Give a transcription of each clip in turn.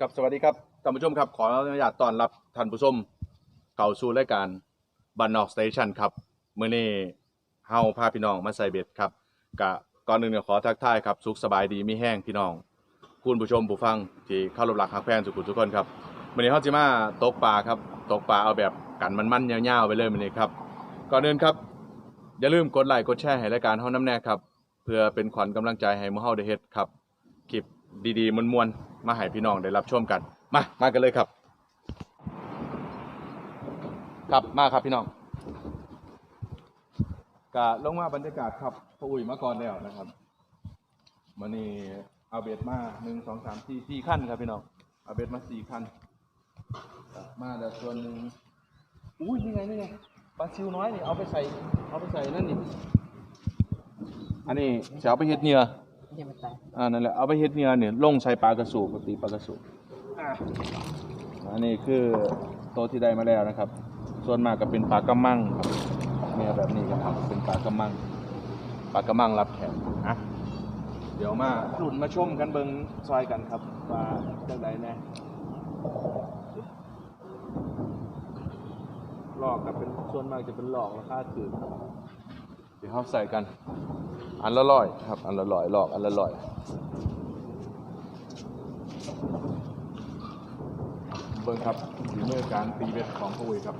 ครับสวัสดีครับท่านผู้ชมครับ ขออนุญาตต้อนรับท่านผู้ชมเข้าสู่รายการบันนอกสเตชันครับเมื้อนี้เฮาพาพี่น้องมาใส่เบ็ดครับกะก่อนอื่นก็ขอทักทายครับสุขสบายดีมีแห้งพี่น้อง คุณผู้ชมผู้ฟังที่เข้ารบหลักฮักแฟนสุขุทุกคนครับมื้อนี้เฮาสิมาตกปลาครับตกปลาเอาแบบกันมันๆยาวๆไปเลยมื้อนี้ครับก่อนอื่นครับ อย่าลืมกดไลค์กดแชร์ให้รายการเฮาน้ำแน่ครับเพื่อเป็นขวัญกำลังใจให้มู่เฮาได้เฮ็ดครับ ดีๆมวนๆมาให้พี่น้องได้รับชมกัน มามากันเลยครับ ครับมาครับพี่น้องกะลงมาบรรยากาศครับพออุ้ยมาก่อนแล้วนะครับมานี่เอาเบ็ดมาหนึ่งสองสามสี่สี่ขั้นครับพี่น้องเอาเบ็ดมาสี่ขั้นมาแล้วส่วนหนึ่งอุ้ยนี่ไงนี่ไงปลาซิวน้อยนี่เอาไปใส่เอาไปใส่นั่นนี่อันนี้จะเอาไปเฮ็ดเหงื่อ ยังไม่ตายอ่านั่นแหละเอาไปเฮ็ดเนี่ยเนี่ยลงใส่ปลากระสูบปกติปลากระสูบอันนี้คือโตวที่ได้มาแล้วนะครับ ส่วนมากก็เป็นปลากระมังครับเนี่ยแบบนี้กันครับเป็นปลากระมังปลากระมังรับแขกอะเดี๋ยวมาหลุนมาชมกันเบิงซอยกันครับว่าจังใดแน่หลอกกับเป็นส่วนมากจะเป็นหลอกราคาถือครับ เดี๋ยวเขาใส่กัน อันละร้อยครับ อันละร้อยหลอกอันละร้อยเบิ่งครับฝีมือการตีเบ็ดของพะเวยครับ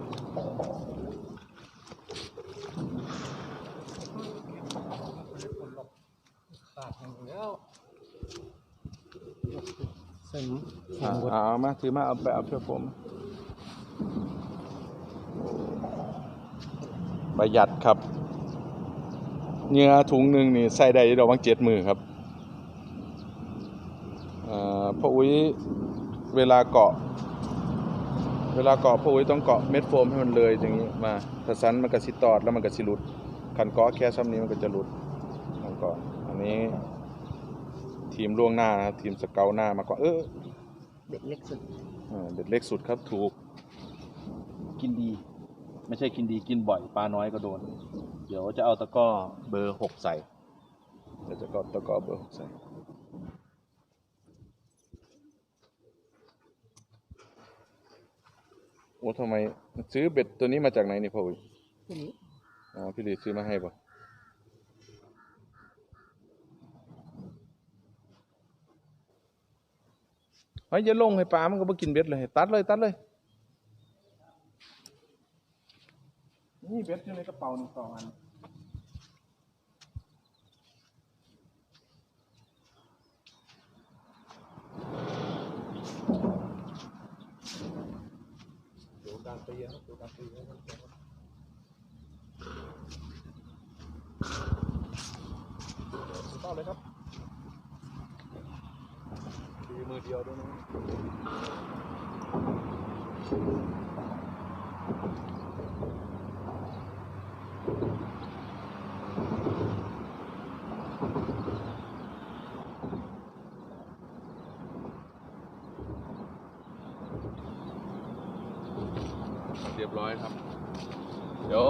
ขาดอย่างแล้วเส้นอ่าเอามาถือมาเอาไปเอาเพื่อผมประหยัดครับ เนื้อถุงหนึ่งนี่ใส่ได้ดอกวังเจ็ดมือครับอ่าพ่ออุ้ยเวลาเกาะ เวลาเกาะพ่ออุ้ยต้องเกาะเม็ดโฟมให้มันเลยอย่างนี้มาถ้าสันมันก็สิตอดแล้วมันก็สิหลุดคันเกาะแค่ซ้ำนี้มันก็จะหลุดต้องเกาะอันนี้ทีมล่วงหน้านะครับทีมสเกลหน้ามาก่อนเออเด็กเล็กสุดเออเด็ดเล็กสุดครับถูก กินดี ไม่ใช่กินดีกินบ่อยปลาน้อยก็โดน เดี๋ยวจะเอาตะกร้อเบอร์หกใส่เดี๋ยวจะก็ตะกร้อเบอร์หกใส่โอ้ทำไมซื้อเบ็ดตัวนี้มาจากไหนนี่พ่ออุ้ยที่นี้อ๋อพี่หลีซื้อมาให้ป่ะเฮ้ยอย่าลงให้ปลามันก็บ่กินเบ็ดเลย ตัดเลยตัดเลย เบ็ดอยู่ในกระเป๋าหนึ่งสองอันดูการตีครับดูการตีครับต่อเลยครับตีมือเดียวด้วยนะ เรียบร้อยครับ เดี๋ยว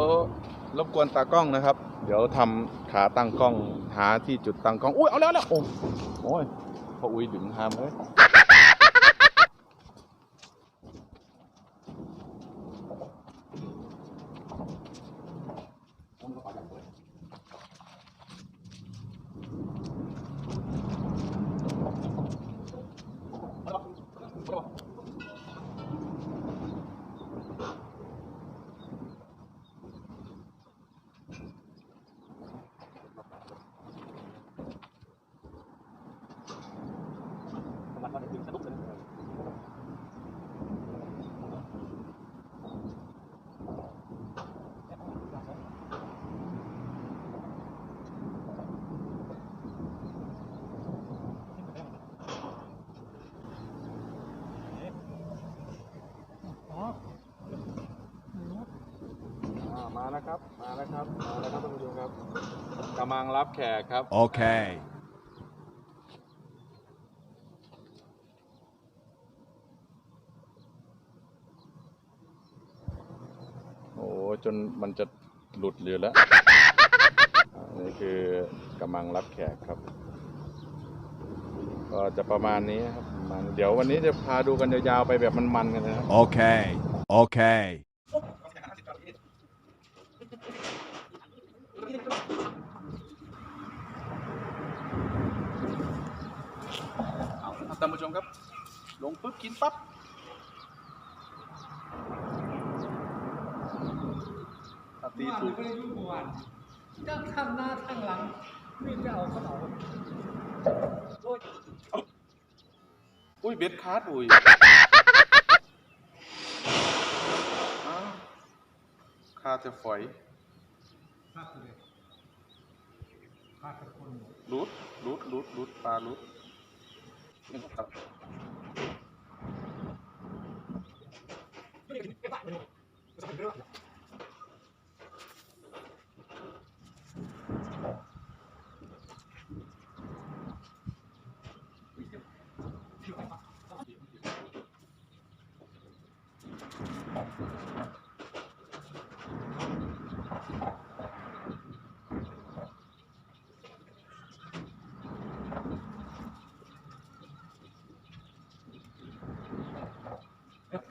รบกวนตากล้องนะครับ เดี๋ยวทำขาตั้งกล้องหาที่จุดตั้งกล้อง อุ้ยเอาแล้วแล้วโอ้โอ้ยพออุ้ยดึงหามเลยอ่ามาแล้ว ครับมาแล้วครับมาแล้วครับท่านผู้ชมครับกำลังรับแขกครับ Okay. โอ้จนมันจะหลุดเหลือแล้วอ่านี่คือกำลังรับแขกครับก็ก็จะประมาณนี้ครับประมาณเดี๋ยววันนี้จะพาดูกันยาวๆไปแบบมันๆกันนะครับ Okay. Okay. เอาละครับท่านผู้ชมครับ ลง ปุ๊บกินปั๊บถ้าตีถูกไม่ได้ยุ่งเมื่อวานจ้างข้างหน้าข้างหลังวิ่งจะเอาเขาเอาโอ้ยอุ้ยเบ็ดคาร์ดอุ้ยอ้าวคาแต่ฝอยพลาดเลยพลาดทุกคนรูดรูดรูดรูดปลารูดนี่ครับ ท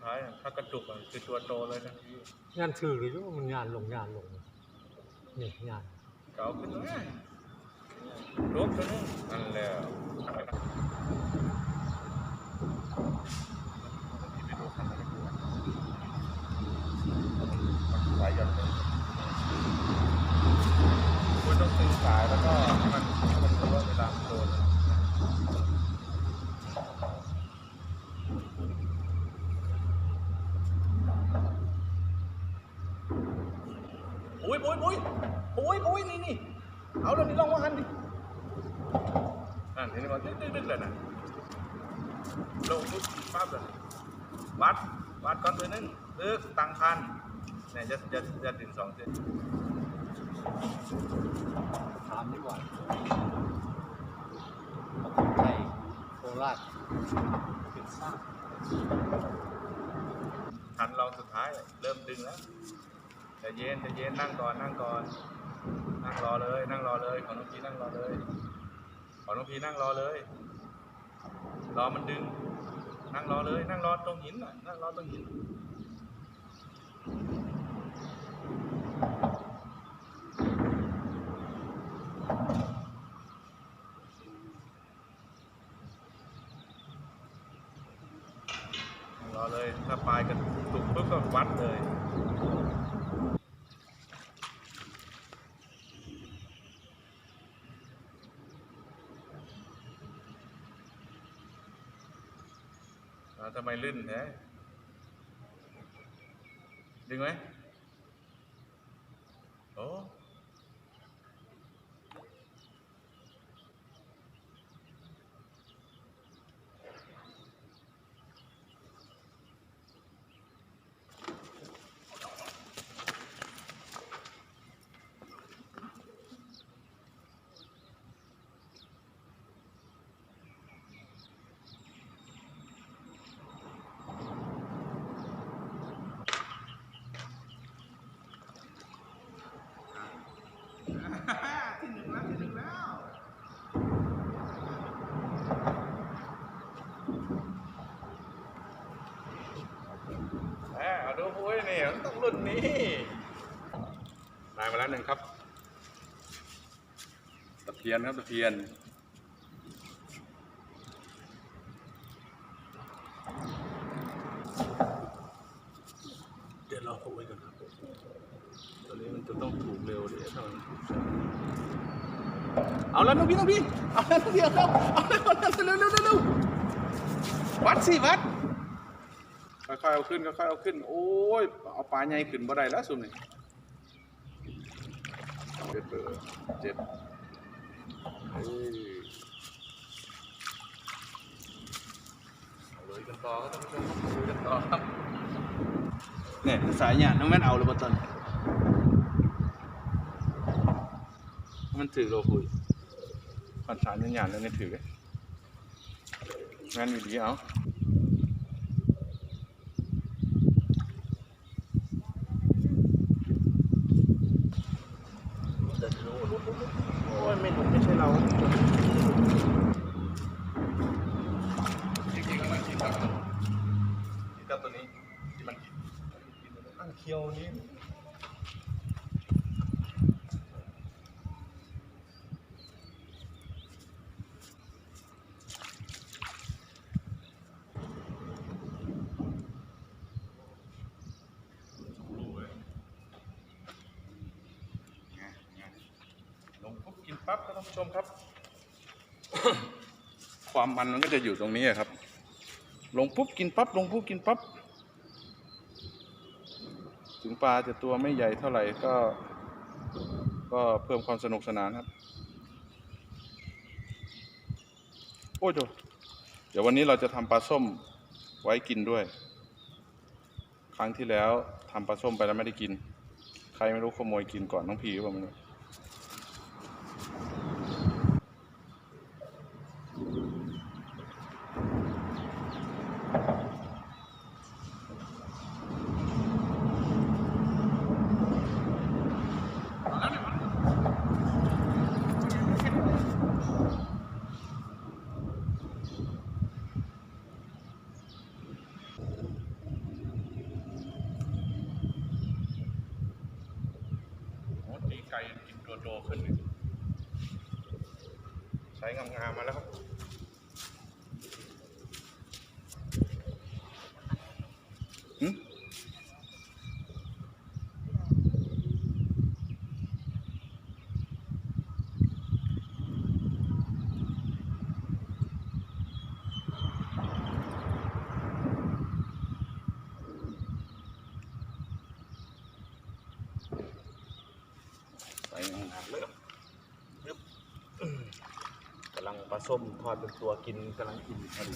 ้ายถ้ากระจุกอะคือตัวโตเลยทันที งานถือหรือว่ามันงานลงงานลงนี่งานเก่าขึ้นเลยรูปตัวนึงนั่นแหละสายหย่อนเลยคุณต้องตึงสายแล้วก็ให้มันให้มันรู้ว่าเวลามันโดน ปุ้ยปุ้ยปุ้ยปุ้ยปุ้ยนี่นี่เอาเรื่องนี้ลองว่าหันดิอ่านทีนี้มันดึกดึกดึกเลยนะลงปุ๊บปั๊บเลยวัดวัดก่อนตัวนึงดึกตังคันเนี่ยจะจะจะถึงสองเซนถามดีกว่าคนไทยโคราชเป็นสร้างคันเราสุดท้ายเริ่มดึงแล้วใจะเย็นจะเย็นนั่งก่อนนั่งก่อน นั่งรอเลย นั่งรอเลยของน้องพีนั่งรอเลยของน้องพีนั่งรอเลย รอมันดึง นั่งรอเลย นั่งรอตรงหินน่ะนั่งรอตรงหิน รอเลย ถ้าปลายกระตุกปุ๊บก็วัดเลย อ่า ทำไมลื่นแท้ดึงไหมโอ้ที่หนึ่งแล้วที่หนึ่งแล้วแหมเอาดูพุ้ยนี่มันต้อง รุ่นนี้ได้มาแล้วหนึ่งครับ ตะเพียนครับตะเพียนเดี๋ยวเราเอาไว้กันครับตอนนี้มันจะต้องถูกเร็วดิถ้ามันถูกช้าเอาแล้วน้องพี่น้องพี่เอาแล้วน้องพี่เอาแล้วเอาแล้วเอาแล้เร็วเร็วเร็วเร็ววัดสิวัด ค่อยๆเอาขึ้นค่อยๆเอาขึ้น โอ้ย เอาปลาใหญ่ขึ้นบ่ได้แล้วสุ่มนี่เจ็ดเบอร์เจ็ดเอ้ยเอาเลยกันต่อครับท่านผู้ชมครับลุยกันต่อครับเนี่ยสายเนี่ยน้องแม่นเอาเลยบอตอนมันถือโลคุยผ่อนสายหยาดๆแล้วเนี่ยถือเลยงานอยู่ดีเอาโอ้ยไม่หนุกไม่ใช่เรา ตัวนี้ที่มันกิน อันเคียวนี้ รู้เลยไงไงลง ปั๊บครับท่านผู้ชมครับ ความมันมันก็จะอยู่ตรงนี้ครับ ลงปุ๊บกินปั๊บลงปุ๊บกินปั๊บถึงปลาจะตัวไม่ใหญ่เท่าไหร่ก็ ก็เพิ่มความสนุกสนานครับ โอ้ยโดเดี๋ยววันนี้เราจะทำปลาส้มไว้กินด้วย ครั้งที่แล้วทำปลาส้มไปแล้วไม่ได้กิน ใครไม่รู้ขโมยกินก่อนน้องพีหรือเปล่าม่ยโอ้ตีไก่กินตัวโต ขึ้น ใช้งามๆมาแล้วครับ หืมใส่งามๆเลยครับยึบอืมกำลังปลา ส้มทอดเป็นตัวกินกำลังกินพอดี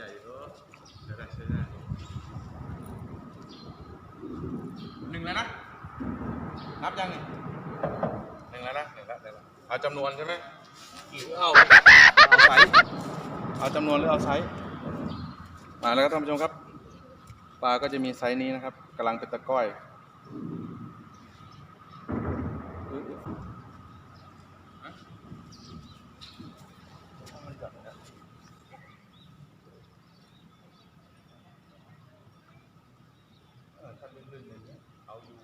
ใหญ่ก็ใช้ได้ใช้ได้หนึ่งแล้วนะ นับยังนี่หนึ่งแล้วนะหนึ่งแล้วหนึ่งแล้วเอาจำนวนใช่ไหมหรือเอาเอาไซส์เอาจำนวนหรือเอาไซส์มาแล้วครับท่านผู้ชมครับ ปลาก็จะมีไซส์นี้นะครับกำลังเป็นตะกร้อยอุ๊ยอุ๊ยฮะมันจับนะ เออถ้าลื่นๆอย่างเงี้ยเอาอยู่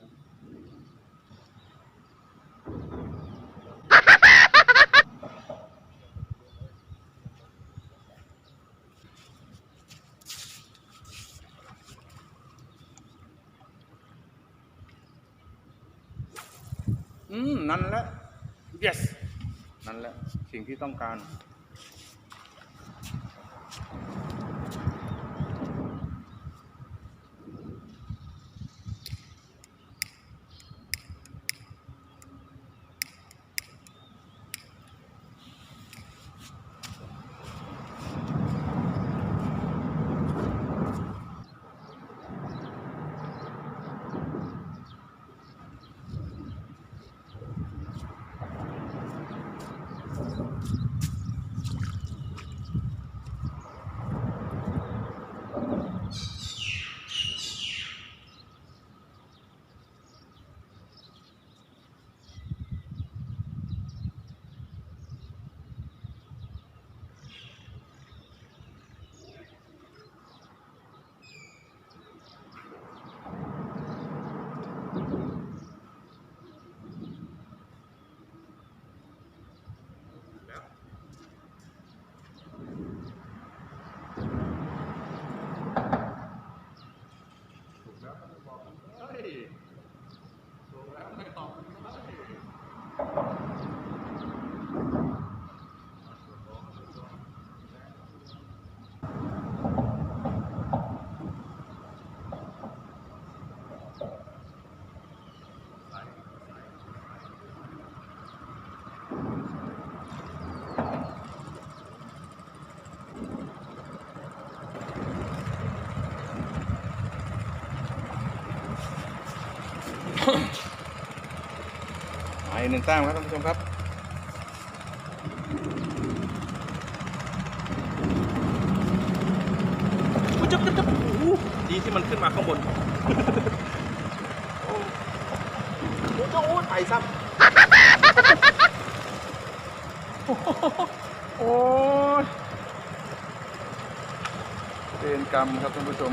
อืมนั่นแหละ yes นั่นแหละ สิ่งที่ต้องการ อ นึ่งแต้มครับท่านผู้ชมครับอุ๊ยจับจับจับโอ้โหดีที่มันขึ้นมาข้างบนโอ้โหโอ้ยไปซ้ำโอ้ยเวรกรรมครับท่านผู้ชม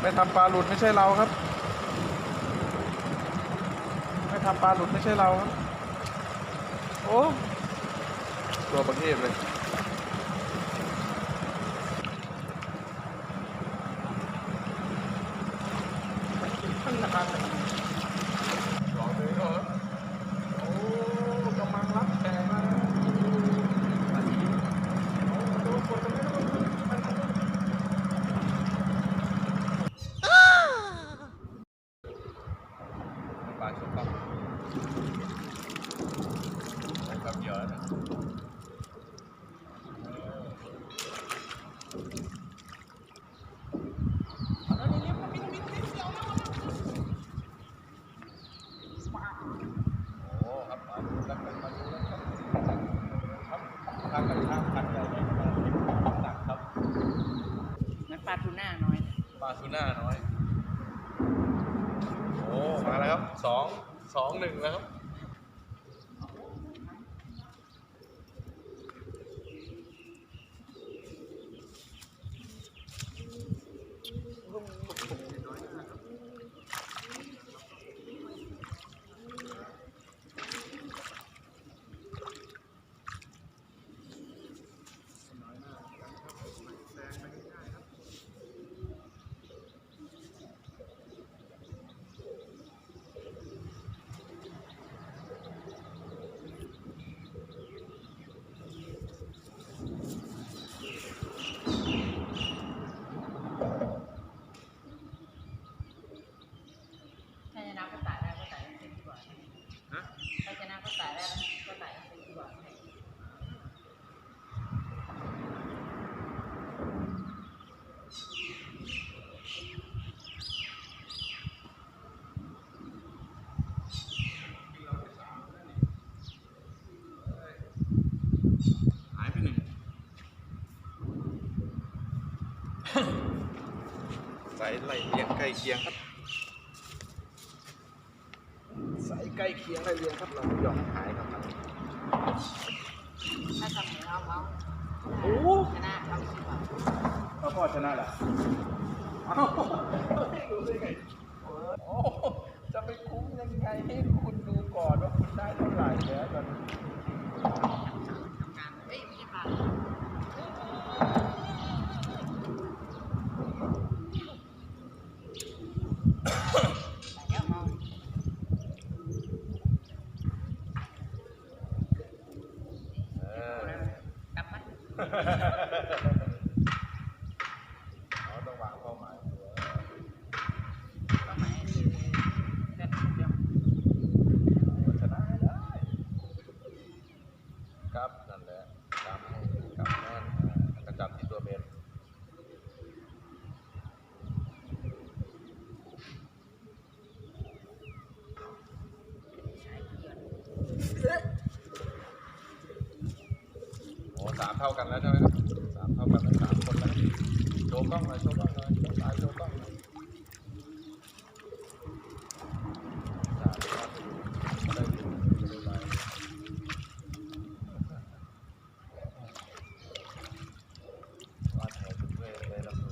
ไม่ทำปลาหลุดไม่ใช่เราครับไม่ ทำปลาหลุดไม่ใช่เราครับ โอ้ ตัวประเทศเลย ตั้งนานเลยรอเลยเหรอโอ้กำลังรับแขกมาปลาชุบครับนะครับเยอะนะโอ้ครับมาดูแล้วกันมาดูแล้วครับครับทางกันทางขันใหญ่เลยหนักครับ นั่นปลาทูน่าน้อย ปลาทูน่าน้อย โอ้ มา แล้วครับสองสองหนึ่งแล้วครับ ถ้าชนะก็ตายได้ก็ตายได้ดีกว่า ฮะ ถ้าชนะก็ตายได้ก็ตายได้ดีกว่า หายไปหนึ่ง ใส่ไหลเลียงใกล้เคียงครับใส่ใกล้เคียงไล่เลียงครับเราไม่ยอมหายครับถ้าทำเหมือนเราเมาโอ้ชนะเราดีกว่าถ้าพ่อชนะล่ะเอ้าไม่รู้ได้ไงโอ้จะไปคุ้มยังไงให้คุณดูก่อนว่าคุณได้เท่าไหร่แล้วตอนนี้ ทำงานเอ้ยไม่ใช่ปลาแต่แล้วเมา เออก ลับมา เราต้องวางเป้าหมาย ก็หมายคือแบบเดียว ชนะให้ได้ครับนั่นแหละจำให้จำแน่นอ่าแล้วก็จับที่ตัวเบน โอ้สาม เท่ากันแล้วใช่ไหมครับสามเท่ากันแล้วสามคนแล้วโชว์กล้องหน่อยโชว์กล้องหน่อยโชว์ตาโชว์กล้องหน่อยสามครับได้อยู่ได้ไหมวาดแถวทุกเวทเลยลำดู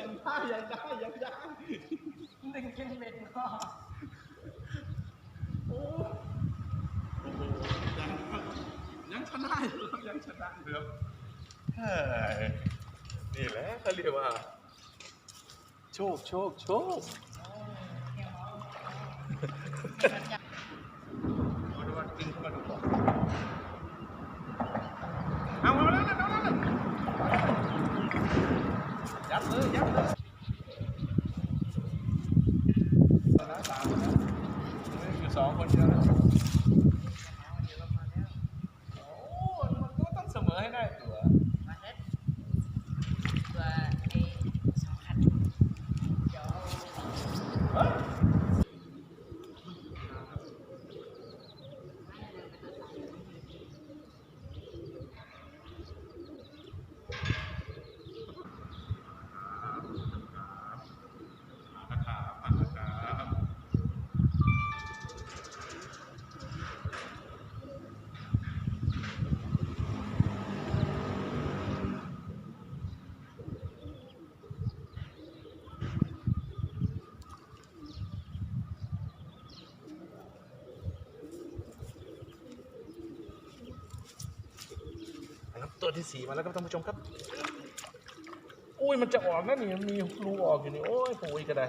ยังได้ยังได้ยังได้ หนึ่งกินเบ็ดก็ โอ้โหยังยังชนะอยู่ครับยังชนะอยู่ครับเฮ้ย นี่แหละเขาเรียกว่า โชคโชคโชคเข้ามาดูก่อนเอาแล้วเอาแล้วยัดเลยยัดเลยสองคนเดียวนะโอ้มันก็ต้องเสมอให้ได้ตัว มาเฮ็ดตัวไอ้สำคัญเดี๋ยวเอา ครับ ตัวที่สี่มาแล้วครับท่านผู้ชมครับ อุ้ยมันจะออกนะนี่มันมีรูออกอยู่นี่โอ้ยปุ๋ยก็ได้